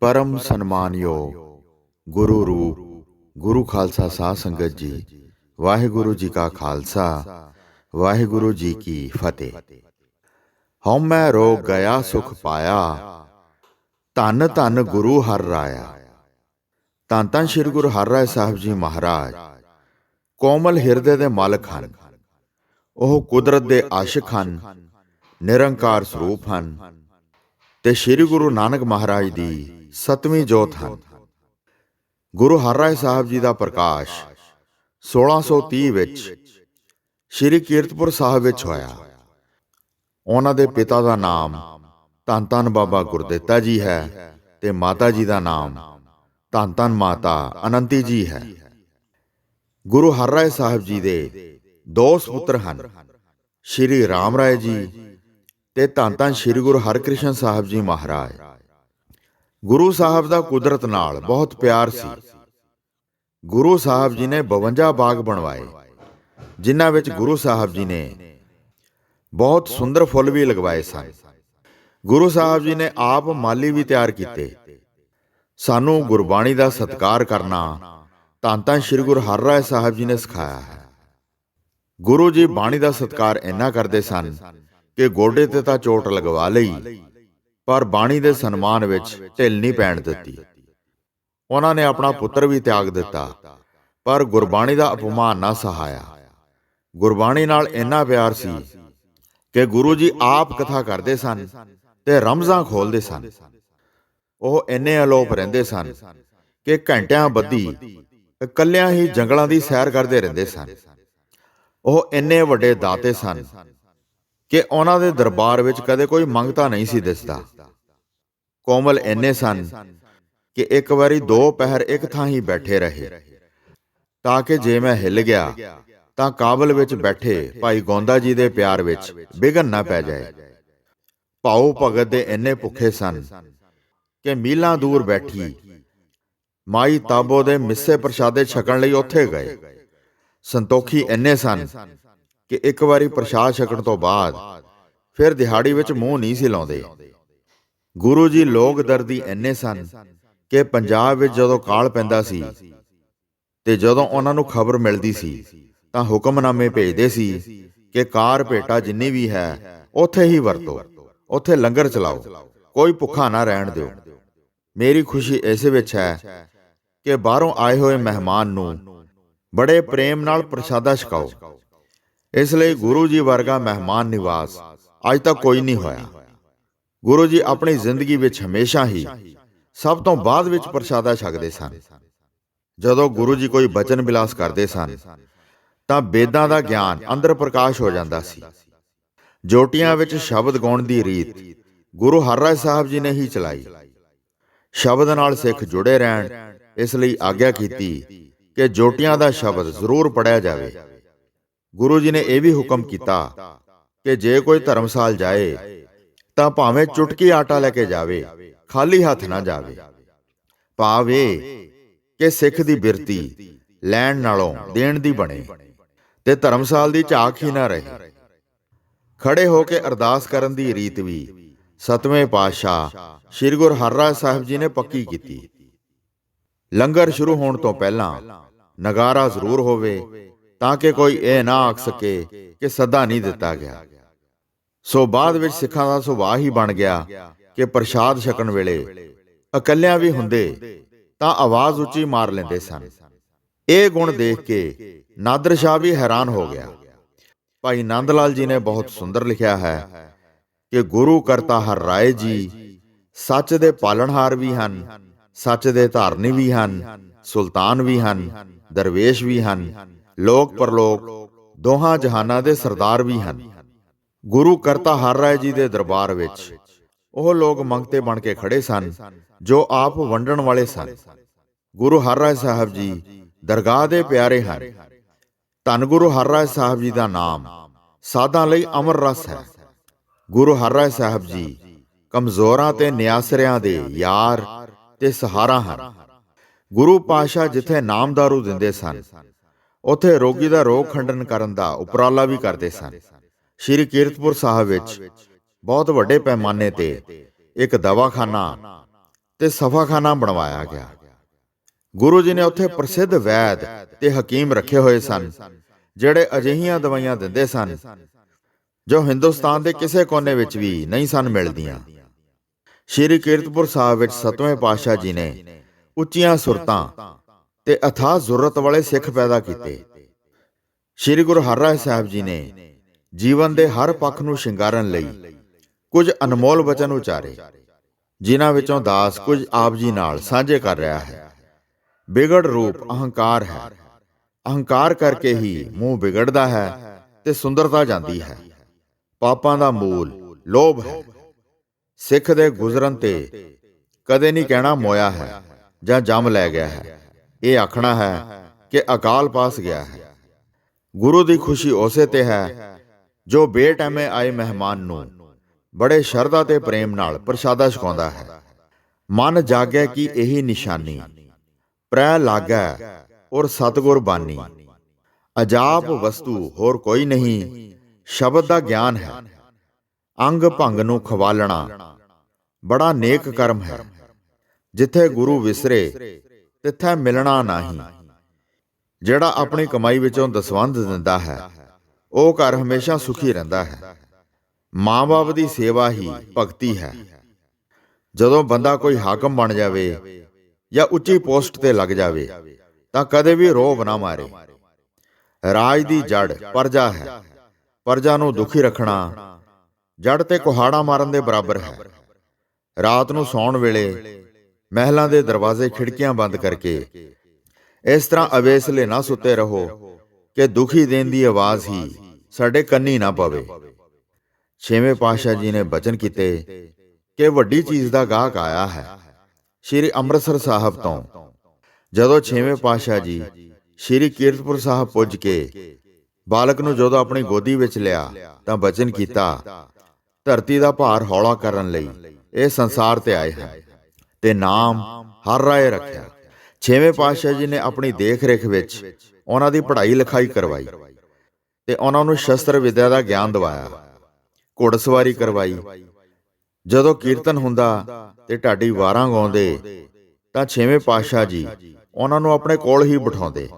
ਪਰਮ ਸਨਮਾਨਯੋਗ ਗੁਰੂ ਰੂਪ, ਗੁਰੂ ਖਾਲਸਾ ਸਾਧ ਸੰਗਤ ਜੀ, ਵਾਹਿਗੁਰੂ ਜੀ ਕਾ ਖਾਲਸਾ, ਵਾਹਿਗੁਰੂ ਜੀ ਕੀ ਫਤਿਹ। ਹਉ ਮੈਂ ਰੋਗ ਗਿਆ, ਸੁਖ ਪਾਇਆ, ਧੰਨ ਧੰਨ ਗੁਰੂ ਹਰ ਰਾਇਆ। ਧੰਨ ਧੰਨ ਸ੍ਰੀ ਗੁਰੂ ਹਰ ਰਾਏ ਸਾਹਿਬ ਜੀ ਮਹਾਰਾਜ, ਕੋਮਲ ਹਿਰਦੇ ਦੇ ਮਾਲਕ ਹਨ। ਉਹ ਕੁਦਰਤ ਦੇ ਆਸ਼ਿਕ ਹਨ, ਨਿਰੰਕਾਰ ਸਰੂਪ ਹਨ। ਤੇ ਸ੍ਰੀ ਗੁਰੂ ਨਾਨਕ ਮਹਾਰਾਜ ਦੀ ਸਤਵੀਂ ਜੋਤ ਹਨ। ਗੁਰੂ ਹਰਿਰਾਏ ਸਾਹਿਬ ਜੀ ਦਾ ਪ੍ਰਕਾਸ਼ 1630 ਵਿੱਚ ਸ੍ਰੀ ਕੀਰਤਪੁਰ ਸਾਹਿਬ ਵਿੱਚ ਹੋਇਆ। ਉਹਨਾਂ ਦੇ ਪਿਤਾ ਦਾ ਨਾਮ ਧੰਨ ਧੰਨ ਬਾਬਾ ਗੁਰਦਿੱਤਾ ਜੀ ਹੈ ਤੇ ਮਾਤਾ ਜੀ ਦਾ ਨਾਮ ਧੰਨ ਧੰਨ ਮਾਤਾ ਅਨੰਤੀ ਜੀ ਹੈ। ਗੁਰੂ ਹਰਿਰਾਏ ਸਾਹਿਬ ਜੀ ਦੇ ਦੋ ਸੁਪੁੱਤਰ ਹਨ, ਸ਼੍ਰੀ ਰਾਮ ਰਾਏ ਜੀ ਤੇ ਧੰਨ ਧੰਨ ਸ਼੍ਰੀ ਗੁਰੂ ਹਰਕ੍ਰਿਸ਼ਨ ਸਾਹਿਬ ਜੀ ਮਹਾਰਾਜ। ਗੁਰੂ ਸਾਹਿਬ ਦਾ ਕੁਦਰਤ ਨਾਲ ਬਹੁਤ ਪਿਆਰ ਸੀ। ਗੁਰੂ ਸਾਹਿਬ ਜੀ ਨੇ 52 ਬਾਗ ਬਣਵਾਏ, ਜਿਨ੍ਹਾਂ ਵਿੱਚ ਗੁਰੂ ਸਾਹਿਬ ਜੀ ਨੇ ਬਹੁਤ ਸੁੰਦਰ ਫੁੱਲ ਵੀ ਲਗਵਾਏ ਸਨ। ਗੁਰੂ ਸਾਹਿਬ ਜੀ ਨੇ ਆਪ ਮਾਲੀ ਵੀ ਤਿਆਰ ਕੀਤੇ। ਸਾਨੂੰ ਗੁਰਬਾਣੀ ਦਾ ਸਤਿਕਾਰ ਕਰਨਾ ਧੰਨ ਧੰਨ ਸ੍ਰੀ ਗੁਰੂ ਹਰਿਰਾਏ ਸਾਹਿਬ ਜੀ ਨੇ ਸਿਖਾਇਆ ਹੈ। ਗੁਰੂ ਜੀ ਬਾਣੀ ਦਾ ਸਤਿਕਾਰ ਇੰਨਾ ਕਰਦੇ ਸਨ ਕਿ ਗੋਡੇ ਤੇ ਤਾਂ ਚੋਟ ਲਗਵਾ ਲਈ ਪਰ ਬਾਣੀ ਦੇ ਸਨਮਾਨ ਵਿੱਚ ਢਿੱਲ ਨਹੀਂ ਪੈਣ ਦਿੱਤੀ। ਉਹਨਾਂ ਨੇ ਆਪਣਾ ਪੁੱਤਰ ਵੀ ਤਿਆਗ ਦਿੱਤਾ, ਪਰ ਗੁਰਬਾਣੀ ਦਾ ਅਪਮਾਨ ਨਾ ਸਹਾਇਆ। ਗੁਰਬਾਣੀ ਨਾਲ ਇੰਨਾ ਪਿਆਰ ਸੀ ਕਿ ਗੁਰੂ ਜੀ ਆਪ ਕਥਾ ਕਰਦੇ ਸਨ ਤੇ ਰਮਜ਼ਾਂ ਖੋਲਦੇ ਸਨ। ਉਹ ਇੰਨੇ ਅਲੋਪ ਰਹਿੰਦੇ ਸਨ ਕਿ ਘੰਟਿਆਂ ਬੱਧੀ ਇਕੱਲਿਆਂ ਹੀ ਜੰਗਲਾਂ ਦੀ ਸੈਰ ਕਰਦੇ ਰਹਿੰਦੇ ਸਨ। ਉਹ ਇੰਨੇ ਵੱਡੇ ਦਾਤੇ ਸਨ ਕਿ ਉਹਨਾਂ ਦੇ ਦਰਬਾਰ ਵਿੱਚ ਕਦੇ ਕੋਈ ਮੰਗਤਾ ਨਹੀਂ ਸੀ ਦਿਸਦਾ। ਕੋਮਲ ਇੰਨੇ ਸਨ ਕਿ ਇੱਕ ਵਾਰੀ ਦੋ ਪਹਿਰ ਇੱਕ ਥਾਂ ਹੀ ਬੈਠੇ ਰਹੇ। ਤਾਂ ਕਿ ਜੇ ਮੈਂ ਹਿੱਲ ਗਿਆ, ਤਾਂ ਕਾਬਲ ਵਿੱਚ ਬੈਠੇ ਭਾਈ ਗੋਂਦਾ ਜੀ ਦੇ ਪਿਆਰ ਵਿੱਚ ਵਿਗਨ ਨਾ ਪੈ ਜਾਏ। ਭਾਉ ਭਗਤ ਦੇ ਇੰਨੇ ਭੁੱਖੇ ਸਨ ਕਿ ਮੀਲਾਂ ਦੂਰ ਬੈਠੀ, ਮਾਈ ਤਾਬੋ ਦੇ ਮਿੱਸੇ ਪ੍ਰਸ਼ਾਦੇ ਛਕਣ ਲਈ ਉੱਥੇ ਗਏ। ਸੰਤੋਖੀ ਇੰਨੇ ਸਨ ਕਿ ਇੱਕ ਵਾਰੀ ਪ੍ਰਸ਼ਾਦ ਛਕਣ ਤੋਂ ਬਾਅਦ ਫਿਰ ਦਿਹਾੜੀ ਵਿੱਚ ਮੂੰਹ ਨਹੀਂ ਸੀ ਲਾਉਂਦੇ। ਗੁਰੂ ਜੀ ਲੋਕ ਦਰਦੀ ਇੰਨੇ ਸਨ ਕਿ ਪੰਜਾਬ ਵਿੱਚ ਜਦੋਂ ਕਾਲ ਪੈਂਦਾ ਸੀ ਤੇ ਜਦੋਂ ਉਹਨਾਂ ਨੂੰ ਖਬਰ ਮਿਲਦੀ ਸੀ, ਤਾਂ ਹੁਕਮਨਾਮੇ ਭੇਜਦੇ ਸੀ ਕਿ ਕਾਰ ਭੇਟਾ ਜਿੰਨੀ ਵੀ ਹੈ, ਉੱਥੇ ਹੀ ਵਰਤੋ, ਉੱਥੇ ਲੰਗਰ ਚਲਾਓ, ਕੋਈ ਭੁੱਖਾ ਨਾ ਰਹਿਣ ਦਿਓ। ਮੇਰੀ ਖੁਸ਼ੀ ਇਸ ਵਿੱਚ ਹੈ ਕਿ ਬਾਹਰੋਂ ਆਏ ਹੋਏ ਮਹਿਮਾਨ ਨੂੰ ਬੜੇ ਪ੍ਰੇਮ ਨਾਲ ਪ੍ਰਸ਼ਾਦਾ ਛਕਾਓ। ਇਸ ਲਈ ਗੁਰੂ ਜੀ ਵਰਗਾ ਮਹਿਮਾਨ ਨਿਵਾਸ ਅੱਜ ਤੱਕ ਕੋਈ ਨਹੀਂ ਹੋਇਆ। ਗੁਰੂ ਜੀ ਆਪਣੀ ਜ਼ਿੰਦਗੀ ਵਿੱਚ ਹਮੇਸ਼ਾ ਹੀ ਸਭ ਤੋਂ ਬਾਅਦ ਵਿੱਚ ਪ੍ਰਸ਼ਾਦਾ ਛਕਦੇ ਸਨ। ਜਦੋਂ ਗੁਰੂ ਜੀ ਕੋਈ ਬਚਨ ਬਿਲਾਸ ਕਰਦੇ ਸਨ, ਤਾਂ ਵੇਦਾਂ ਦਾ ਗਿਆਨ ਅੰਦਰ ਪ੍ਰਕਾਸ਼ ਹੋ ਜਾਂਦਾ ਸੀ। ਜੋਟੀਆਂ ਵਿੱਚ ਸ਼ਬਦ ਗਾਉਣ ਦੀ ਰੀਤ ਗੁਰੂ ਹਰਿਰਾਏ ਸਾਹਿਬ ਜੀ ਨੇ ਹੀ ਚਲਾਈ। ਸ਼ਬਦ ਨਾਲ ਸਿੱਖ ਜੁੜੇ ਰਹਿਣ ਇਸ ਲਈ ਆਗਿਆ ਕੀਤੀ ਕਿ ਜੋਟੀਆਂ ਦਾ ਸ਼ਬਦ ਜ਼ਰੂਰ ਪੜਿਆ ਜਾਵੇ। ਗੁਰੂ ਜੀ ਨੇ ਇਹ ਵੀ ਹੁਕਮ ਕੀਤਾ ਕਿ ਜੇ ਕੋਈ ਧਰਮਸਾਲ ਜਾਏ, ਤਾਂ ਭਾਵੇਂ ਚੁਟਕੀ ਆਟਾ ਲੈ ਕੇ ਜਾਵੇ, ਖਾਲੀ ਹੱਥ ਨਾ ਜਾਵੇ। ਭਾਵੇ ਕਿ ਸਿੱਖ ਦੀ ਬਿਰਤੀ ਲੈਣ ਨਾਲੋਂ ਦੇਣ ਦੀ ਬਣੇ ਤੇ ਧਰਮਸਾਲ ਦੀ ਝਾਕ ਹੀ ਨਾ ਰਹੇ। ਖੜੇ ਹੋ ਕੇ ਅਰਦਾਸ ਕਰਨ ਦੀ ਰੀਤ ਵੀ ਸਤਵੇਂ ਪਾਤਸ਼ਾਹ ਸ੍ਰੀ ਗੁਰੂ ਹਰਿਰਾਏ ਸਾਹਿਬ ਜੀ ਨੇ ਪੱਕੀ ਕੀਤੀ। ਲੰਗਰ ਸ਼ੁਰੂ ਹੋਣ ਤੋਂ ਪਹਿਲਾਂ ਨਗਾਰਾ ਜ਼ਰੂਰ ਹੋਵੇ ਤਾਂ ਕਿ ਕੋਈ ਇਹ ਨਾ ਆਖ ਸਕੇ ਕਿ ਸੱਦਾ ਨਹੀਂ ਦਿੱਤਾ ਗਿਆ। ਸੋ ਬਾਅਦ ਵਿੱਚ ਸਿੱਖਾਂ ਦਾ ਸੁਭਾਅ ਹੀ ਬਣ ਗਿਆ ਕਿ ਪ੍ਰਸ਼ਾਦ ਛਕਣ ਵੇਲੇ ਇਕੱਲਿਆਂ ਵੀ ਹੁੰਦੇ ਤਾਂ ਆਵਾਜ਼ ਉੱਚੀ ਮਾਰ ਲੈਂਦੇ ਸਨ। ਇਹ ਗੁਣ ਦੇਖ ਕੇ ਨਾਦਰ ਸ਼ਾਹ ਵੀ ਹੈਰਾਨ ਹੋ ਗਿਆ। ਭਾਈ ਨੰਦ ਲਾਲ ਜੀ ਨੇ ਬਹੁਤ ਸੁੰਦਰ ਲਿਖਿਆ ਹੈ ਕਿ ਗੁਰੂ ਕਰਤਾ ਹਰ ਰਾਏ ਜੀ, ਸੱਚ ਦੇ ਪਾਲਣਹਾਰ ਵੀ ਹਨ, ਸੱਚ ਦੇ ਧਾਰਨੀ ਵੀ ਹਨ, ਸੁਲਤਾਨ ਵੀ ਹਨ, ਦਰਵੇਸ਼ ਵੀ ਹਨ ਲੋਕ ਪਰਲੋਕ, ਦੋਹਾਂ ਜਹਾਨਾਂ ਦੇ ਸਰਦਾਰ ਵੀ ਹਨ। ਗੁਰੂ ਕਰਤਾ ਹਰ ਰਾਏ ਜੀ ਦੇ ਦਰਬਾਰ ਵਿੱਚ ਉਹ ਲੋਕ ਮੰਗਤੇ ਬਣ ਕੇ ਖੜੇ ਸਨ, ਜੋ ਆਪ ਵੰਡਣ ਵਾਲੇ ਸਨ। ਗੁਰੂ ਹਰ ਹਰਿਰਾਏ ਸਾਹਿਬ ਜੀ ਦਰਗਾਹ ਦੇ ਪਿਆਰੇ ਹਨ। ਧੰਨ ਗੁਰੂ ਹਰ ਰਾਏ ਸਾਹਿਬ ਜੀ ਦਾ ਨਾਮ ਸਾਧਾਂ ਲਈ ਅਮਰ ਰਸ ਹੈ। ਗੁਰੂ ਹਰ ਹਰਿਰਾਏ ਸਾਹਿਬ ਜੀ ਕਮਜ਼ੋਰਾਂ ਤੇ ਨਿਆਸਰਿਆਂ ਦੇ ਯਾਰ ਤੇ ਸਹਾਰਾ ਹਨ। ਗੁਰੂ ਪਾਸ਼ਾ ਜਿੱਥੇ ਨਾਮਦਾਰੂ ਦਿੰਦੇ ਸਨ ਉੱਥੇ ਰੋਗੀ ਦਾ ਰੋਗ ਖੰਡਨ ਕਰਨ ਦਾ ਉਪਰਾਲਾ ਵੀ ਕਰਦੇ ਸਨ। ਸ਼੍ਰੀ ਕੀਰਤਪੁਰ ਸਾਹਿਬ ਵਿੱਚ ਬਹੁਤ ਵੱਡੇ ਪੈਮਾਨੇ ਤੇ ਇੱਕ ਦਵਾਖਾਨਾ ਤੇ ਸਫਾਖਾਨਾ ਬਣਵਾਇਆ ਗਿਆ। ਗੁਰੂ ਜੀ ਨੇ ਉੱਥੇ ਪ੍ਰਸਿੱਧ ਵੈਦ ਤੇ ਹਕੀਮ ਰੱਖੇ ਹੋਏ ਸਨ, ਜਿਹੜੇ ਅਜਿਹੀਆਂ ਦਵਾਈਆਂ ਦਿੰਦੇ ਸਨ, ਜੋ ਹਿੰਦੁਸਤਾਨ ਦੇ ਕਿਸੇ ਕੋਨੇ ਵਿੱਚ ਵੀ ਨਹੀਂ ਸਨ ਮਿਲਦੀਆਂ। ਸ਼੍ਰੀ ਕੀਰਤਪੁਰ ਸਾਹਿਬ ਵਿੱਚ ਸਤਵੇਂ ਪਾਤਸ਼ਾਹ ਜੀ ਨੇ ਉੱਚੀਆਂ ਸੁਰਤਾਂ ਤੇ ਅਥਾਹ ਜ਼ਰੂਰਤ ਵਾਲੇ ਸਿੱਖ ਪੈਦਾ ਕੀਤੇ। ਸ਼੍ਰੀ ਗੁਰੂ ਹਰਿਰਾਏ ਸਾਹਿਬ ਜੀ ਨੇ ਜੀਵਨ ਦੇ ਹਰ ਪੱਖ ਨੂੰ ਸ਼ਿੰਗਾਰਨ ਲਈ ਕੁਝ ਅਨਮੋਲ ਵਚਨ ਉਚਾਰੇ, ਜਿਨ੍ਹਾਂ ਵਿੱਚੋਂ ਦਾਸ ਕੁਝ ਆਪ ਜੀ ਨਾਲ ਸਾਂਝੇ ਕਰ ਰਿਹਾ ਹੈ। ਵਿਗੜ ਰੂਪ ਅਹੰਕਾਰ ਹੈ। ਅਹੰਕਾਰ ਕਰਕੇ ਹੀ ਮੂੰਹ ਵਿਗੜਦਾ ਹੈ ਤੇ ਸੁੰਦਰਤਾ ਜਾਂਦੀ ਹੈ। ਪਾਪਾਂ ਦਾ ਮੂਲ ਲੋਭ ਹੈ। ਸਿੱਖ ਦੇ ਗੁਜ਼ਰਨ ਤੇ ਕਦੇ ਨਹੀਂ ਕਹਿਣਾ ਮੋਇਆ ਹੈ ਜਾਂ ਜੰਮ ਲੈ ਗਿਆ ਹੈ। ਇਹ ਆਖਣਾ ਹੈ ਕਿ ਅਕਾਲ ਪਾਸ ਗਿਆ ਹੈ। ਗੁਰੂ ਦੀ ਖੁਸ਼ੀ ਉਸੇ ਤੇ ਹੈ ਜੋ ਬੇਟੈਮੇ ਆਏ ਮਹਿਮਾਨ ਨੂੰ ਬੜੇ ਸ਼ਰਧਾ ਤੇ ਪ੍ਰੇਮ ਨਾਲ ਪ੍ਰਸ਼ਾਦਾ ਛਕਾਉਂਦਾ ਹੈ। ਮਨ ਜਾਗੈ ਕਿ ਇਹੀ ਨਿਸ਼ਾਨੀ, ਪ੍ਰੈ ਲਾਗੈ ਔਰ ਸਤਗੁਰ ਬਾਨੀ। ਅਜਾਪ ਵਸਤੂ ਹੋਰ ਕੋਈ ਨਹੀਂ, ਸ਼ਬਦ ਦਾ ਗਿਆਨ ਹੈ। ਅੰਗ ਭੰਗ ਨੂੰ ਖਵਾਲਣਾ ਬੜਾ ਨੇਕ ਕਰਮ ਹੈ। ਜਿੱਥੇ ਗੁਰੂ ਵਿਸਰੇ ਤਿੱਥੇ ਮਿਲਣਾ ਨਹੀਂ। ਜਿਹੜਾ ਆਪਣੀ ਕਮਾਈ ਵਿੱਚੋਂ ਦਸਵੰਧ ਦਿੰਦਾ ਹੈ, ਉਹ ਘਰ ਹਮੇਸ਼ਾ ਸੁਖੀ ਰਹਿੰਦਾ ਹੈ। ਮਾਂ-ਬਾਪ ਦੀ ਸੇਵਾ ਹੀ ਭਗਤੀ ਹੈ। ਜਦੋਂ ਬੰਦਾ ਕੋਈ ਹਾਕਮ ਬਣ ਜਾਵੇ ਜਾਂ ਉੱਚੀ ਪੋਸਟ ਤੇ ਲੱਗ ਜਾਵੇ, ਤਾਂ ਕਦੇ ਵੀ ਰੋਬ ਨਾ ਮਾਰੇ। ਰਾਜ ਦੀ ਜੜ ਪਰਜਾ ਹੈ। ਪਰਜਾ ਨੂੰ ਦੁਖੀ ਰੱਖਣਾ ਜੜ ਤੇ ਕੁਹਾੜਾ ਮਾਰਨ ਦੇ ਬਰਾਬਰ ਹੈ। ਰਾਤ ਨੂੰ ਸੌਣ ਵੇਲੇ ਮਹਿਲਾਂ ਦੇ ਦਰਵਾਜ਼ੇ ਖਿੜਕੀਆਂ ਬੰਦ ਕਰਕੇ। ਇਸ ਤਰ੍ਹਾਂ ਅਵੇਸਲੇ ਨਾ ਸੁੱਤੇ ਰਹੋ ਕਿ ਦੁਖੀ ਦੇਣ ਦੀ ਆਵਾਜ਼ ਹੀ ਸਾਡੇ ਕੰਨੀ ਨਾ ਪਵੇ। ਛੇਵੇਂ ਪਾਤਸ਼ਾਹ ਜੀ ਨੇ ਬਚਨ ਕੀਤੇ ਕਿ ਵੱਡੀ ਚੀਜ਼ ਦਾ ਗਾਹਕ ਆਇਆ ਹੈ, ਸ਼੍ਰੀ ਅੰਮ੍ਰਿਤਸਰ ਸਾਹਿਬ ਤੋਂ। ਜਦੋਂ ਛੇਵੇਂ ਪਾਤਸ਼ਾਹ ਜੀ ਸ਼੍ਰੀ ਕੀਰਤਪੁਰ ਸਾਹਿਬ ਪੁੱਜ ਕੇ ਬਾਲਕ ਨੂੰ ਜਦੋਂ ਆਪਣੀ ਗੋਦੀ ਵਿੱਚ ਲਿਆ ਤਾਂ ਬਚਨ ਕੀਤਾ, ਧਰਤੀ ਦਾ ਭਾਰ ਹੌਲਾ ਕਰਨ ਲਈ ਇਹ ਸੰਸਾਰ ਤੇ ਆਏ ਹਨ। ਤੇ ਨਾਮ ਹਰ ਰਾਏ ਰੱਖਿਆ। ਛੇਵੇਂ ਪਾਤਸ਼ਾਹ ਜੀ ਨੇ ਆਪਣੀ ਦੇਖ-ਰੇਖ ਵਿੱਚ ਉਹਨਾਂ ਦੀ ਪੜ੍ਹਾਈ ਲਿਖਾਈ ਕਰਵਾਈ ਤੇ ਉਹਨਾਂ ਨੂੰ ਸ਼ਸਤਰ ਵਿਦਿਆ ਦਾ ਗਿਆਨ ਦਿਵਾਇਆ, ਘੋੜਸਵਾਰੀ ਕਰਵਾਈ। ਜਦੋਂ ਕੀਰਤਨ ਹੁੰਦਾ ਤੇ ਢਾਡੀ ਵਾਰਾਂ ਗਾਉਂਦੇ ਤਾਂ ਛੇਵੇਂ ਪਾਤਸ਼ਾਹ ਜੀ ਉਹਨਾਂ ਨੂੰ ਆਪਣੇ ਕੋਲ ਹੀ ਬਿਠਾਉਂਦੇ।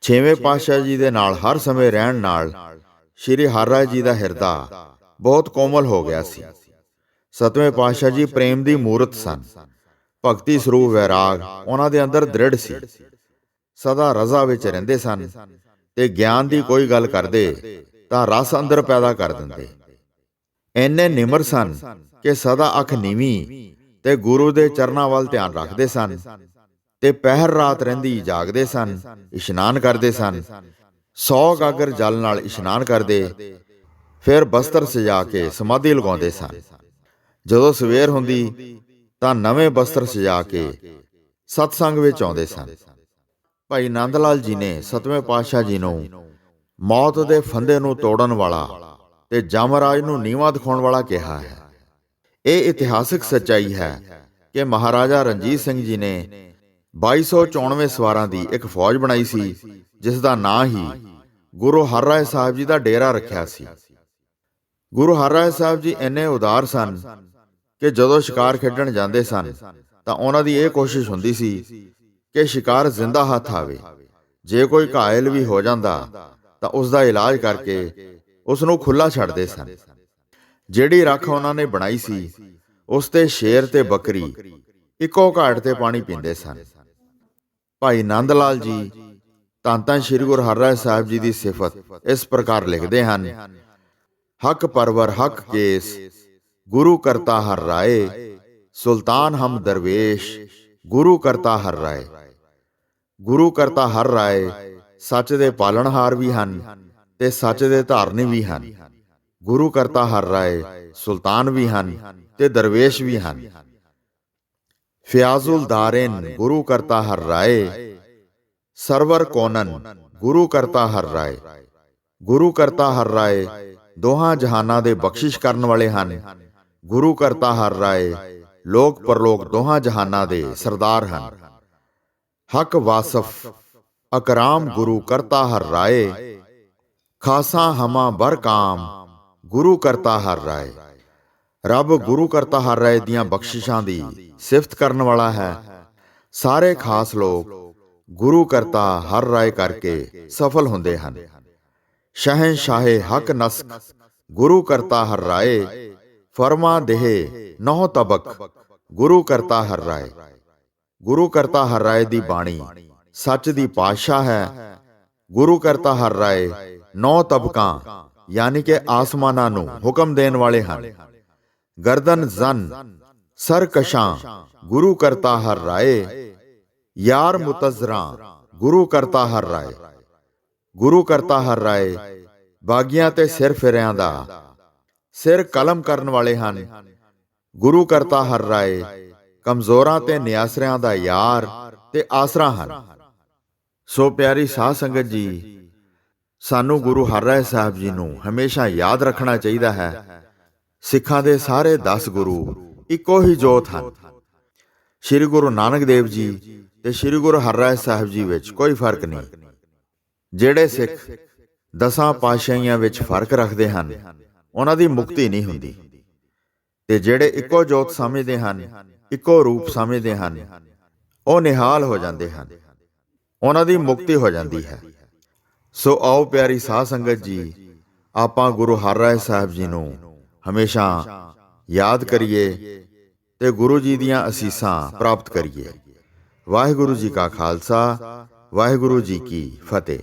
ਛੇਵੇਂ ਪਾਤਸ਼ਾਹ ਜੀ ਦੇ ਨਾਲ ਹਰ ਸਮੇਂ ਰਹਿਣ ਨਾਲ ਸ਼੍ਰੀ ਹਰਿਰਾਏ ਜੀ ਦਾ ਹਿਰਦਾ ਬਹੁਤ ਕੋਮਲ ਹੋ ਗਿਆ ਸੀ। ਸਤਵੇਂ ਪਾਤਸ਼ਾਹ ਜੀ ਪ੍ਰੇਮ ਦੀ ਮੂਰਤ ਸਨ। ਭਗਤੀ ਸਰੂਪ ਵੈਰਾਗ ਉਹਨਾਂ ਦੇ ਅੰਦਰ ਦ੍ਰਿੜ ਸੀ। ਸਦਾ ਰਜ਼ਾ ਵਿੱਚ ਰਹਿੰਦੇ ਸਨ ਤੇ ਗਿਆਨ ਦੀ ਕੋਈ ਗੱਲ ਕਰਦੇ ਤਾਂ ਰਸ ਅੰਦਰ ਪੈਦਾ ਕਰ ਦਿੰਦੇ। ਐਨੇ ਨਿਮਰ ਸਨ ਕਿ ਸਦਾ ਅੱਖ ਨੀਵੀਂ ਤੇ ਗੁਰੂ ਦੇ ਚਰਨਾਂ ਵੱਲ ਧਿਆਨ ਰੱਖਦੇ ਸਨ ਤੇ ਪਹਿਰ ਰਾਤ ਰਹਿੰਦੀ ਜਾਗਦੇ ਸਨ, ਇਸ਼ਨਾਨ ਕਰਦੇ ਸਨ। 100 ਗਾਗਰ ਜਲ ਨਾਲ ਇਸ਼ਨਾਨ ਕਰਦੇ, ਫਿਰ ਬਸਤਰ ਸਜਾ ਕੇ ਸਮਾਧੀ ਲਗਾਉਂਦੇ ਸਨ। ਜਦੋਂ ਸਵੇਰ ਹੁੰਦੀ ਤਾਂ ਨਵੇਂ ਬਸਤਰ ਸਜਾ ਕੇ ਸਤਸੰਗ ਵਿੱਚ ਆਉਂਦੇ ਸਨ। ਭਾਈ ਨੰਦ ਲਾਲ ਜੀ ਨੇ ਸਤਵੇਂ ਪਾਤਸ਼ਾਹ ਜੀ ਨੂੰ ਮੌਤ ਦੇ ਫੰਦੇ ਨੂੰ ਤੋੜਨ ਵਾਲਾ ਤੇ ਜਮਰਾਜ ਨੂੰ ਨੀਵਾ ਦਿਖਾਉਣ ਵਾਲਾ ਕਿਹਾ ਹੈ। ਇਹ ਇਤਿਹਾਸਕ ਸੱਚਾਈ ਹੈ ਕਿ ਮਹਾਰਾਜਾ ਰਣਜੀਤ ਸਿੰਘ ਜੀ ਨੇ 2294 ਸਵਾਰਾਂ ਦੀ ਇੱਕ ਫੌਜ ਬਣਾਈ ਸੀ, ਜਿਸ ਦਾ ਨਾਂ ਹੀ ਗੁਰੂ ਹਰਰਾਏ ਸਾਹਿਬ ਜੀ ਦਾ ਡੇਰਾ ਰੱਖਿਆ ਸੀ। ਗੁਰੂ ਹਰਰਾਏ ਸਾਹਿਬ ਜੀ ਇੰਨੇ ਉਦਾਰ ਸਨ ਕਿ ਜਦੋਂ ਸ਼ਿਕਾਰ ਖੇਡਣ ਜਾਂਦੇ ਸਨ, ਤਾਂ ਉਹਨਾਂ ਦੀ ਇਹ ਕੋਸ਼ਿਸ਼ ਹੁੰਦੀ ਸੀ ਕਿ ਸ਼ਿਕਾਰ ਜ਼ਿੰਦਾ ਹੱਥ ਆਵੇ। ਜੇ ਕੋਈ ਘਾਇਲ ਵੀ ਹੋ ਜਾਂਦਾ, ਤਾਂ ਉਸ ਦਾ ਇਲਾਜ ਕਰਕੇ ਉਸ ਨੂੰ ਖੁੱਲਾ ਛੱਡਦੇ ਸਨ। ਜਿਹੜੀ ਰੱਖ ਉਹਨਾਂ ਨੇ ਬਣਾਈ ਸੀ, ਉਸ ਤੇ ਸ਼ੇਰ ਤੇ ਬੱਕਰੀ, ਇੱਕੋ ਘਾਟ ਤੇ ਪਾਣੀ ਪੀਂਦੇ ਸਨ। ਭਾਈ ਨੰਦ ਲਾਲ ਜੀ ਤਾਂ ਤਾਂ ਸ੍ਰੀ ਗੁਰੂ ਹਰਿਰਾਏ ਸਾਹਿਬ ਜੀ ਦੀ ਸਿਫਤ ਇਸ ਪ੍ਰਕਾਰ ਲਿਖਦੇ ਹਨ, ਹੱਕ ਪਰਵਰ, ਹੱਕ ਕੇਸ ਗੁਰੂ ਕਰਤਾ ਹਰ ਰਾਏ, ਸੁਲਤਾਨ ਹਮ ਦਰਵੇਸ਼, ਗੁਰੂ ਕਰਤਾ ਹਰ ਰਾਏ। ਗੁਰੂ ਕਰਤਾ ਹਰ ਰਾਏ, ਸੱਚ ਦੇ ਪਾਲਣਹਾਰ ਵੀ ਹਨ ਤੇ ਸੱਚ ਦੇ ਧਾਰਨੀ ਵੀ ਹਨ। ਗੁਰੂ ਕਰਤਾ ਹਰ ਰਾਏ, ਸੁਲਤਾਨ ਵੀ ਹਨ ਤੇ ਦਰਵੇਸ਼ ਵੀ ਹਨ। ਫਿਆਜ਼ੁਲ ਦਾਰਿਨ, ਗੁਰੂ ਕਰਤਾ ਹਰ ਰਾਏ। ਸਰਵਰ ਕੋਨਨ, ਗੁਰੂ ਕਰਤਾ ਹਰ ਰਾਏ। ਗੁਰੂ ਕਰਤਾ ਹਰ ਰਾਏ, ਦੋਹਾਂ ਜਹਾਨਾਂ ਦੇ ਬਖਸ਼ਿਸ਼ ਕਰਨ ਵਾਲੇ ਹਨ। ਗੁਰੂ ਕਰਤਾ ਹਰ ਰਾਏ, ਲੋਕ ਪਰਲੋਕ ਦੋਹਾਂ ਜਹਾਨਾਂ ਦੇ ਸਰਦਾਰ ਹਨ। ਹਕ ਵਾਸਫ, ਅਕਰਾਮ ਗੁਰੂ ਕਰਤਾ ਹਰ ਰਾਏ, ਖਾਸਾ ਹਮਾ ਬਰ ਕਾਮ, ਗੁਰੂ ਕਰਤਾ ਹਰ ਰਾਏ। ਰੱਬ ਗੁਰੂ ਕਰਤਾ ਹਰ ਰਾਏ ਦੀਆਂ ਬਖਸ਼ਿਸ਼ਾਂ ਦੀ ਸਿਫਤ ਕਰਨ ਵਾਲਾ ਹੈ। ਸਾਰੇ ਖਾਸ ਲੋਕ ਗੁਰੂ ਕਰਤਾ ਹਰ ਰਾਏ ਕਰਕੇ ਸਫਲ ਹੁੰਦੇ ਹਨ। ਸ਼ਹਿਨशाह ਹਕ ਨਸਕ, ਗੁਰੂ ਕਰਤਾ ਹਰ ਰਾਏ ਫਰਮਾ ਦੇਹ ਨਹੁ ਤਬਕ, ਗੁਰੂ ਕਰਤਾ ਹਰ ਰਾਏ। ਗੁਰੂ ਕਰਤਾ ਹਰ ਰਾਏ ਦੀ ਬਾਣੀ ਸੱਚ ਦੀ ਪਾਤਸ਼ਾਹ ਹੈ। ਗੁਰੂ ਕਰਤਾ ਹਰ ਰਾਏ ਨੌ ਤਬਕਾਂ, ਯਾਨੀ ਕਿ ਆਸਮਾਨਾਂ ਨੂੰ ਹੁਕਮ ਦੇਣ ਵਾਲੇ ਹਨ। ਗਰਦਨ ਜ਼ਨ, ਸਰਕਸ਼ਾਂ, ਗੁਰੂ ਕਰਤਾ ਹਰ ਰਾਏ। ਯਾਰ ਮੁਤਜ਼ਰਾਂ, ਗੁਰੂ ਕਰਤਾ ਹਰ ਰਾਏ। ਗੁਰੂ ਕਰਤਾ ਹਰ ਰਾਏ, ਬਾਗੀਆਂ ਤੇ ਸਿਰ ਫਿਰਿਆਂ ਦਾ ਸਿਰ ਕਲਮ ਕਰਨ ਵਾਲੇ ਹਨ। ਗੁਰੂ ਕਰਤਾ ਹਰ ਰਾਏ, ਕਮਜ਼ੋਰਾਂ ਤੇ ਨਿਆਸਰਿਆਂ ਦਾ ਯਾਰ ਤੇ ਆਸਰਾ ਹਨ। ਸੋ ਪਿਆਰੀ ਸਾਧ ਸੰਗਤ ਜੀ, ਸਾਨੂੰ ਗੁਰੂ ਹਰਰਾਏ ਸਾਹਿਬ ਜੀ ਨੂੰ ਹਮੇਸ਼ਾ ਯਾਦ ਰੱਖਣਾ ਚਾਹੀਦਾ ਹੈ। ਸਿੱਖਾਂ ਦੇ ਸਾਰੇ 10 ਗੁਰੂ ਇੱਕੋ ਹੀ ਜੋਤ ਹਨ। ਸ੍ਰੀ ਗੁਰੂ ਨਾਨਕ ਦੇਵ ਜੀ ਤੇ ਸ੍ਰੀ ਗੁਰੂ ਹਰਰਾਏ ਸਾਹਿਬ ਜੀ ਵਿੱਚ ਕੋਈ ਫ਼ਰਕ ਨਹੀਂ। ਜਿਹੜੇ ਸਿੱਖ ਦਸਾਂ ਪਾਤਸ਼ਾਹੀਆਂ ਵਿੱਚ ਫ਼ਰਕ ਰੱਖਦੇ ਹਨ ਉਹਨਾਂ ਦੀ ਮੁਕਤੀ ਨਹੀਂ ਹੁੰਦੀ। ਤੇ ਜਿਹੜੇ ਇੱਕੋ ਜੋਤ ਸਮਝਦੇ ਹਨ, ਇੱਕੋ ਰੂਪ ਸਮਝਦੇ ਹਨ, ਉਹ ਨਿਹਾਲ ਹੋ ਜਾਂਦੇ ਹਨ। ਉਹਨਾਂ ਦੀ ਮੁਕਤੀ ਹੋ ਜਾਂਦੀ ਹੈ। ਸੋ ਆਓ ਪਿਆਰੀ ਸਾਧ ਸੰਗਤ ਜੀ, ਆਪਾਂ ਗੁਰੂ ਹਰ ਹਰਰਾਏ ਸਾਹਿਬ ਜੀ ਨੂੰ ਹਮੇਸ਼ਾ ਯਾਦ ਕਰੀਏ ਤੇ ਗੁਰੂ ਜੀ ਦੀਆਂ ਅਸੀਸਾਂ ਪ੍ਰਾਪਤ ਕਰੀਏ। ਵਾਹਿਗੁਰੂ ਜੀ ਕਾ ਖਾਲਸਾ, ਵਾਹਿਗੁਰੂ ਜੀ ਕੀ ਫਤਿਹ।